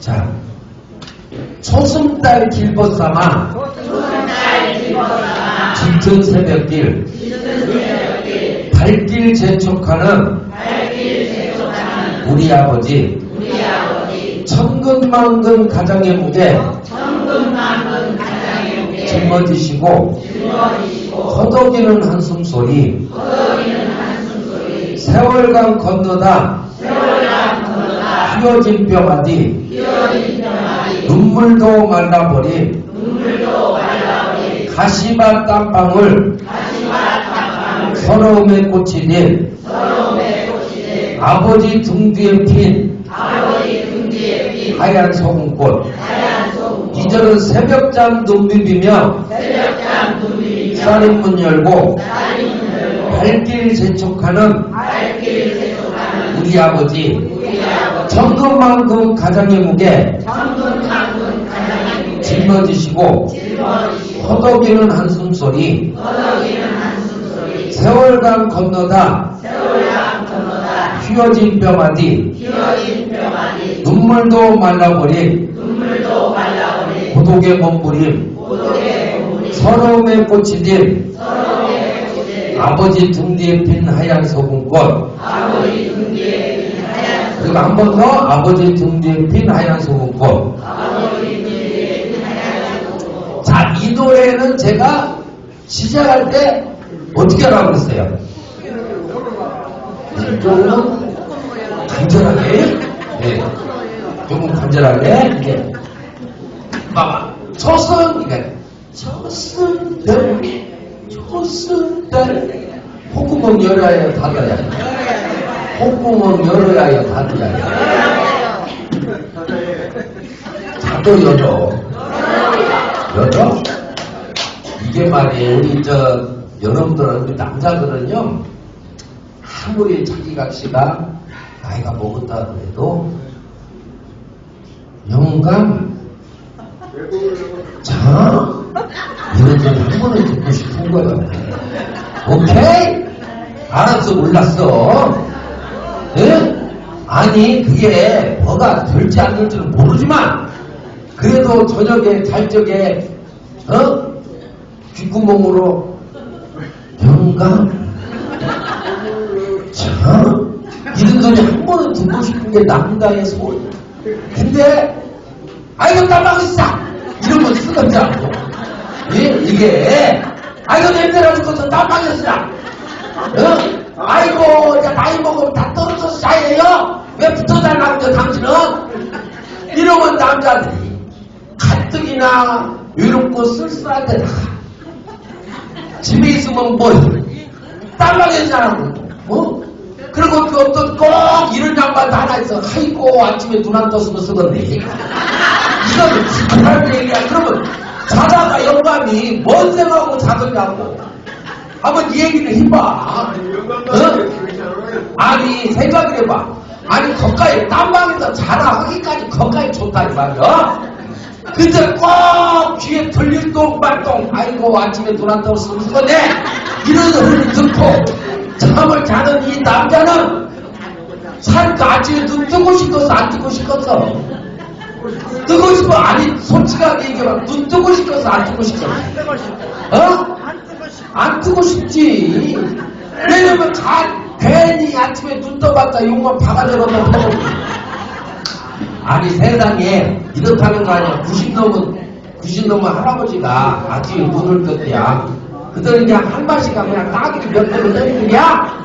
자, 초승달 길벗 삼아. 짙은 새벽길. 발길 재촉하는 우리 아버지. 천근만근 가장의 무게 짊어지시고 허덕이는 한숨 소리. 세월강 건너다. 휘어진 뼈마디 눈물도 말라버린 가시밭 땀방울 서러움에 꽂히는 아버지 등 뒤에 핀 하얀 소금꽃. 이절은 새벽잠 눈 비비며 쌀인문 열고 발길 재촉하는 우리 아버지 천금만금 가장의 무게 짊어지시고 허덕이는 한숨소리 세월강 건너다 휘어진 뼈마디 눈물도 말라버린 고독의 몸부림 서러움에 꽂히진 아버지 등 뒤에 핀 하얀 소금꽃 그리고 한 번더 아버지 등 뒤에 핀 하얀 소금꽃. 자, 이 노래는 제가 시작할 때 어떻게 하라고 그랬어요? 조금 간절하게, 네. 조금 간절하게, 이게, 봐봐. 초승, 이게, 초승달, 초승달, 콧구멍 열어야 닫아야 콧구멍 열어야 닫아야 자도 열어. 열어? 이게 말이에요. 우리 저 여러분들은 우리 남자들은요 아무리 자기 각시가 나이가 먹었다 그래도 영감 자 이런 소리 한 번은 듣고 싶은 거야. 오케이? 알았어 몰랐어. 예? 아니 그게 뭐가 될지 안 될지는 모르지만 그래도 저녁에 잘 적에 어? 귓구멍으로 영감 자 이런 소리 한 번은 듣고 싶은 게 남자의 소리 근데 아이고 땀나겠어 이러면 쓰겁지 않고 예? 이게 아이고 냄새나 죽어서 땀나겠어 어? 아이고 이제 나이 먹으면 다 떨어져서 자예요. 왜 붙어 달라고 저 당신은? 이러면 남자들이 가뜩이나 외롭고 쓸쓸할 때다. 집에 있으면 뭐 자라고 어? 그리고 그 어떤 꼭 이런 양반도 하나 있어. 아이고 아침에 눈 안 떴으면 쓰던데 이거는 불편한 얘기야. 그러면 자다가 영감이 뭔 생각하고 자느냐고 한번 이 얘기를 해봐. 어? 아니 생각을 해봐. 아니 거기에 땀방에서 자라하기까지 거기에 좋다 이 말이야. 근데 꼭 귀에 들릴 똥발똥. 아이고 아침에 눈안 떠서 쓰거네 이런 소리를 듣고 잠을 자는 이 남자는 살까 아침에 눈 뜨고 싶어서 안 뜨고 싶었어? 뜨고 싶어? 아니 솔직하게 얘기해봐. 눈 뜨고 싶어서 안 뜨고 싶어? 어? 안 뜨고 싶지. 왜냐면 가, 괜히 아침에 눈 떠봤다 용만 바가지로만 퍼먹고. 아니 세상에 이렇다는 거 아니야. 90 넘은 90 넘은 할아버지가 아침에 눈을 떴대야 그들은 그냥 한 발씩 그냥 따기를 몇 대를 때리느냐?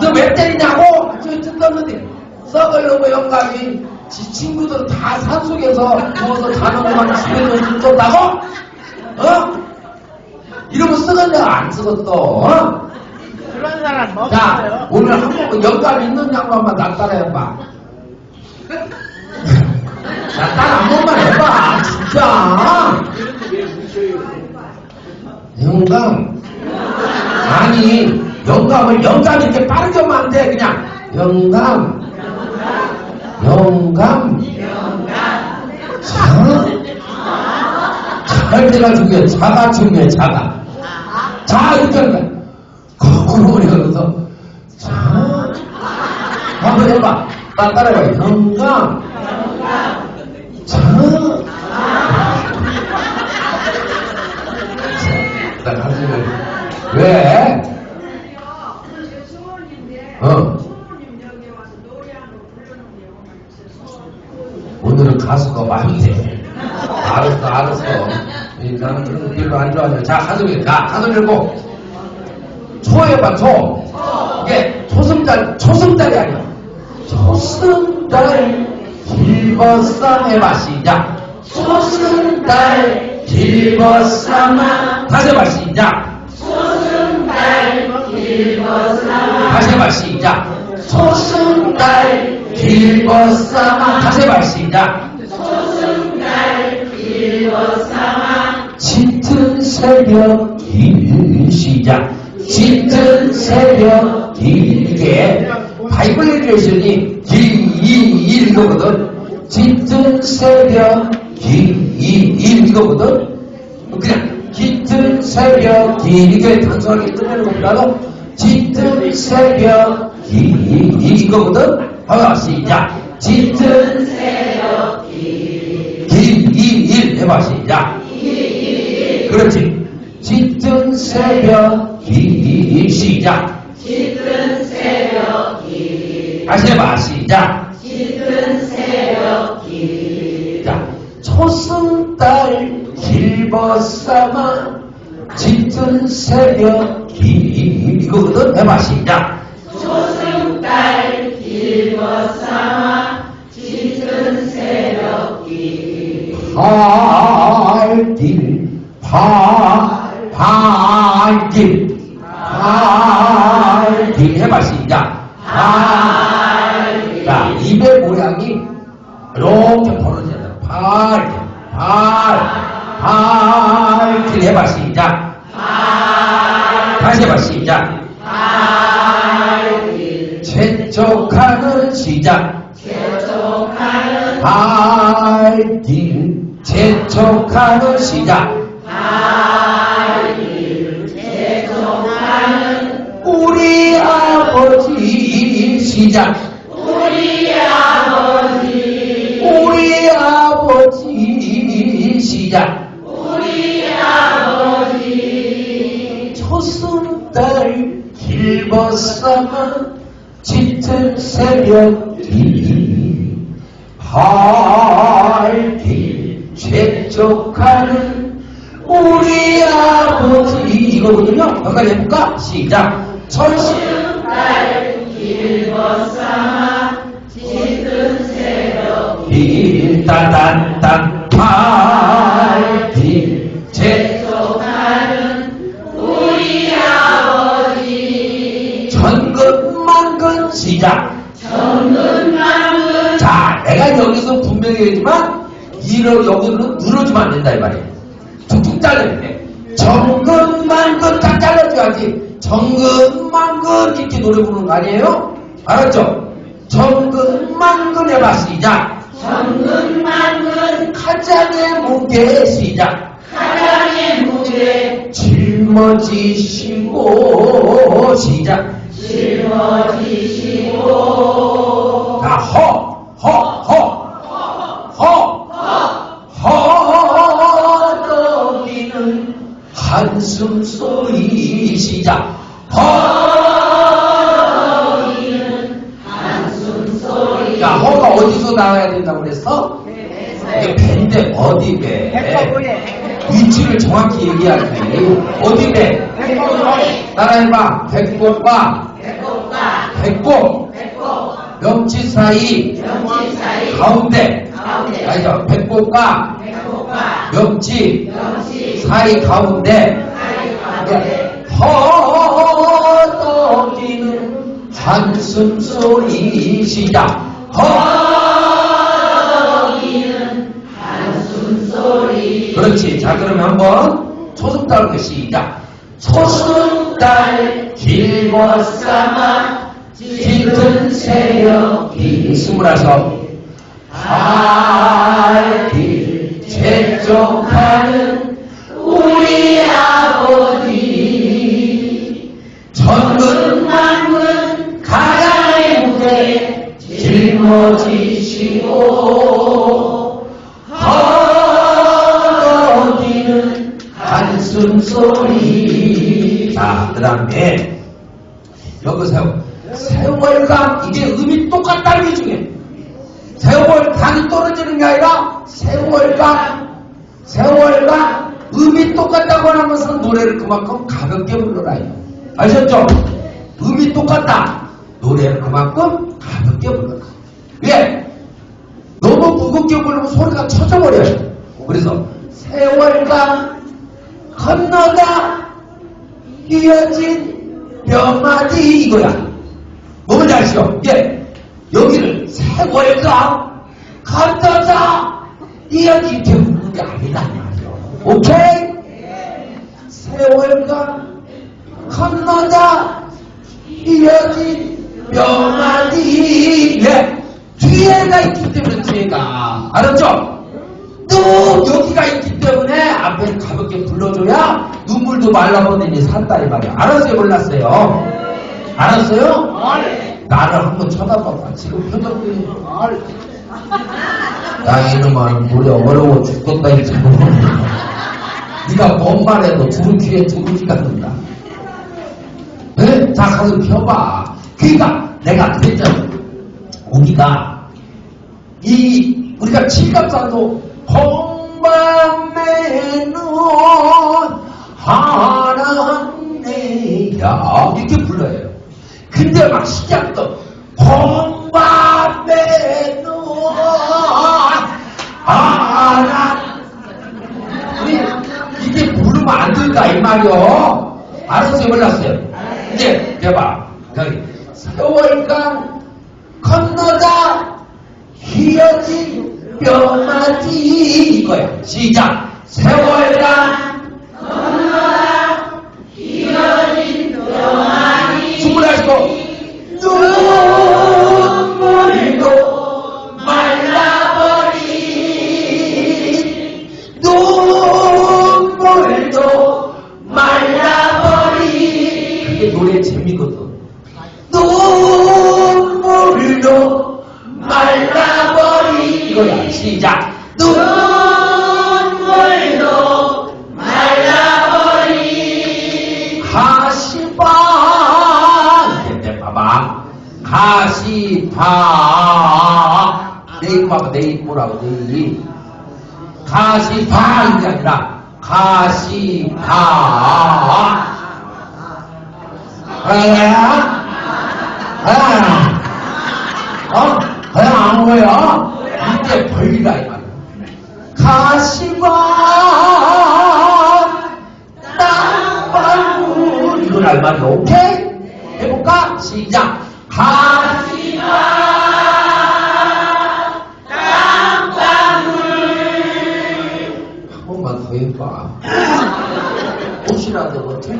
너 왜 때리냐고? 아침에 눈 떴는데. 썩을 놈의 영감이 지 친구들 다 산속에서 누워서 자는 것만 집에서 눈 떴다고? 어? 이러면 쓰겠냐 안 쓰겠어 어? 그런 사람 뭐 자. 오늘 한번 영감 있는 양반만 나 따라 해봐. 나 따라 한 번만 해봐, 진짜. 영감. 아니, 영감을 영감 이렇게 빠르게 하면 안 돼. 그냥, 영감. 영감. 자. 잘 돼가지고, 자가 중요해, 자가. 자, 이렇게 하니까. 거꾸로 오니까서 자, 한번 해봐. 딱 따라해봐. 영감. 자. 딱 하시면. 왜? 어. 오늘은 가수가 많이 돼. 알았어, 알았어. 이, 나는 그런 거 별로 안 좋아하냐. 자, 가슴이, 가, 가슴 열고. 초 해봐, 초. 이게 초승달, 초승달이 아니야. 초승달, 길벗삼 해봐, 시작. 초승달, 길벗삼아. 다시 해봐, 시작. 다시 해봐 시작 소승달 길벗삼아 다시 해봐 시작 소승달 길벗삼아 짙은 새벽 길 시작. 짙은 새벽 길게. 바이블 레디에이션이 길이 이거거든. 짙은 새벽 길이 이거거든. 그냥 짙은 새벽 길게 단순하게 끝내는 것보다도 짙은 새벽 길 이거거든. 하나 시작. 짙은 새벽 길길 해봐 시작 새벽 길 시작. 짙은 새벽 길 다시 해봐. 시작. 자, 초승달 길벗삼아 짙은 새벽 길 이거거든 해봐. 시작. 발길 발 발길 발길 해봐 시작. 발. 자 입의 모양이 이렇게 벌어져요 발길 발 발길 해봐 시작. 다시 해봐 시작. 재촉하는 시작. 발길 재촉하는 시작 시작 우리 아버지 우리 아버지 시작 우리 아버지 초승달 길벗삼아 짙은 새벽 길 발길 재촉하는 우리 아버지 이거거든요. 여기까지 해볼까? 시작. 천신 길 따단단 발길 재촉하는 우리 아버지 전근만근 시작. 자, 내가 여기서 분명히 얘기지만 이러 여기는 눌러주면 안 된다 이 말이에요. 툭툭 잘라야 돼. 정근만근 딱 잘라줘야지. 정근만근 이렇게 노래 부르는 거 아니에요? 알았죠? 정근만근 해봐 시작. 정근만근 가장의 무게 시작. 가장의 무게 짊어지시고 시작. 자, 허, 허, 허, 허, 허, 허덕이는 한숨 소리 시작. 허 어디서 나와야 된다고 그랬어? 이게 배인데 어디 배? 위치를 정확히 얘기하지. 어디 배? 따라해봐. 배꼽과 배꼽, 명치 사이, 가운데, 아니죠. 배꼽과 명치 사이 가운데, 허덕이는 한숨 소리 시작. 허 한번 초승달부터 시작. 초승달 길벗삼아 짙은 새벽이 스물하셔 알길 재촉하는 우리 아버지. 전근만근 가장의 무대 짊어지시고 소리 자 그 다음에 여기서 세월강 이게 음이 똑같다는 게 중요해 세월강이 안 떨어지는 게 아니라 세월과 세월과 음이 똑같다고 하면서 노래를 그만큼 가볍게 불러라. 아셨죠? 음이 똑같다. 노래를 그만큼 가볍게 불러라. 왜? 너무 무겁게 부르면 소리가 쳐져버려요. 그래서 세월과 건너다 이어진 뼈마디 이거야. 뭔지 아시죠? 예. 여기를 세월과 건너다 이어진 부르는 게 말이요. 오케이? 세월과 건너다 이어진 뼈마디 예. 뒤에가 있기 때문에 뒤에가 알았죠? 또 여기가 있기 가볍게 불러줘야 눈물도 말라버리니 산다 이 말이야. 알았어요? 몰랐어요? 알았어요? 나를 한번 쳐다봐봐. 지금 표정이. 야 이놈아 우리 어려워 죽겠다 이 친구 네가 뭔 말해도 두루 귀에 두루기가 든다. 네? 자 가서 펴봐. 그러니까 내가 그랬잖아. 우리가. 이 우리가 칠갑산도 홍밤 에눈 하나네야 이렇게 불러요. 근데 막 시작도 홍밤에 눈 하나 우리 이게 부르면 안 된다 이 말이요. 알았어요? 몰랐어요. 이제 해봐. 여기 세월강 건너다 휘어진 뼈마디 이거야 시작 세월강 건너다 휘어진 뼈마디 숨을 하시고 눈물도 말라버린 눈물도 말라버린 그게 노래 재미거든 눈물도 말라버린 이거야. 시작 가시방 내 입고 봐봐 내 입고라고 내 입. 가시방 이게 아니라 가시방 그래야 아, 어? 그냥 아무 거야. 이게 벌리다, 이 말이야. 가시방, 땅방울. 이건 알 말이야. 오케이? 해볼까? 시작. 가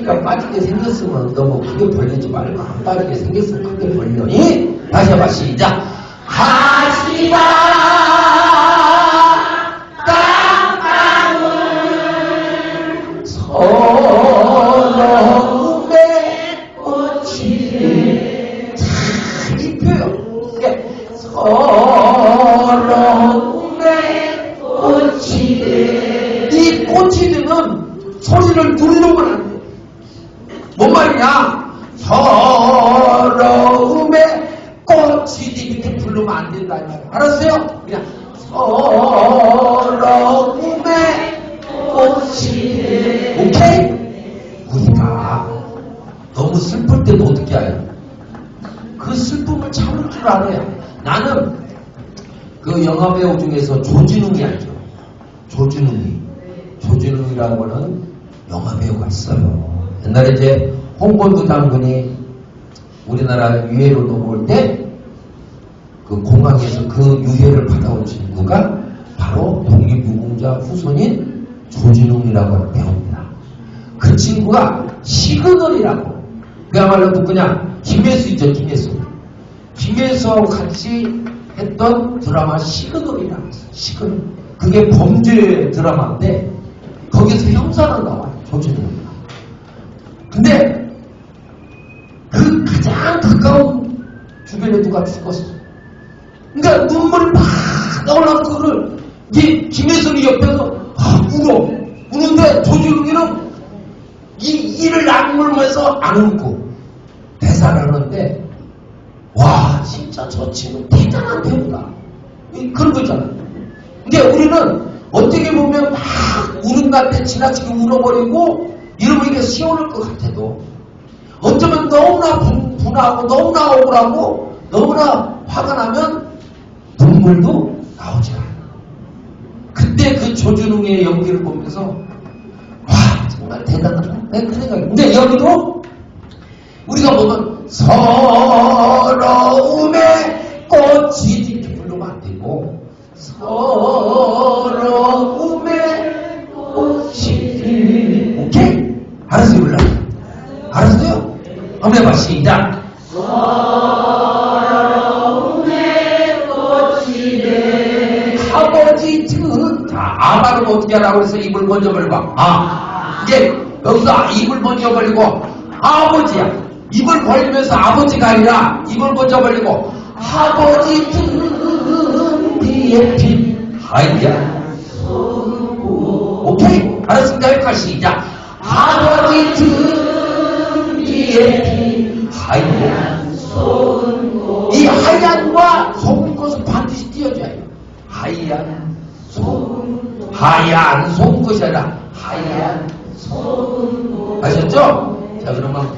틀니까 빠지게 생겼으면 너무 크게 벌리지 말고 안 빠지게 생겼으면 크게 벌리니? 다시 해봐 시작. 하시마 영화배우 중에서 조진웅이 알죠? 조진웅이. 조진웅이라고는 영화배우가 있어요. 옛날에 이제 홍범도 장군이 우리나라 유해로 넘어올 때 그 공항에서 그 유해를 받아온 친구가 바로 독립유공자 후손인 조진웅이라고 하는 배우입니다. 그 친구가 시그널이라고 그야말로 누구냐 김혜수 있죠 김혜수 김혜수하고 같이 했던 드라마 시그널이라고 있어요 시그널. 그게 범죄 드라마인데 거기서 형사로 나와요. 조진웅 근데 그 가장 가까운 주변에 누가 죽었어 그러니까 눈물이 막 나오려고 그거를 이제 김혜선이 옆에서 아, 울어. 우는데 조진웅이는 이 이를 악물면서 안 웃고 대사를 하는데 와 진짜 저 친구 대단한 배우다 이- 그런 거잖아. 근데 우리는 어떻게 보면 막 우는 날때 지나치게 울어버리고 이러면 시원할 것 같아도 어쩌면 너무나 분, 분하고 너무나 억울하고 너무나 화가 나면 눈물도 나오지 않아. 그때 그 조준웅의 연기를 보면서 와 정말 대단하다. 그 생각이. 근데 여기도 우리가 보면 서 여기서 아, 입을 먼저 벌리고 아버지야. 입을 벌리면서 아버지가 아니라 입을 먼저 벌리고 아버지 등 뒤에 핀 하얀 오케이. 알았습니다. 여기까지 시작. 아버지 등 뒤에 핀 하얀 이 하얀과 소금 것은 반드시 띄워줘야 해요. 하얀 소금 하얀 소금 것이 아니라 하얀 아셨죠? 자 그러면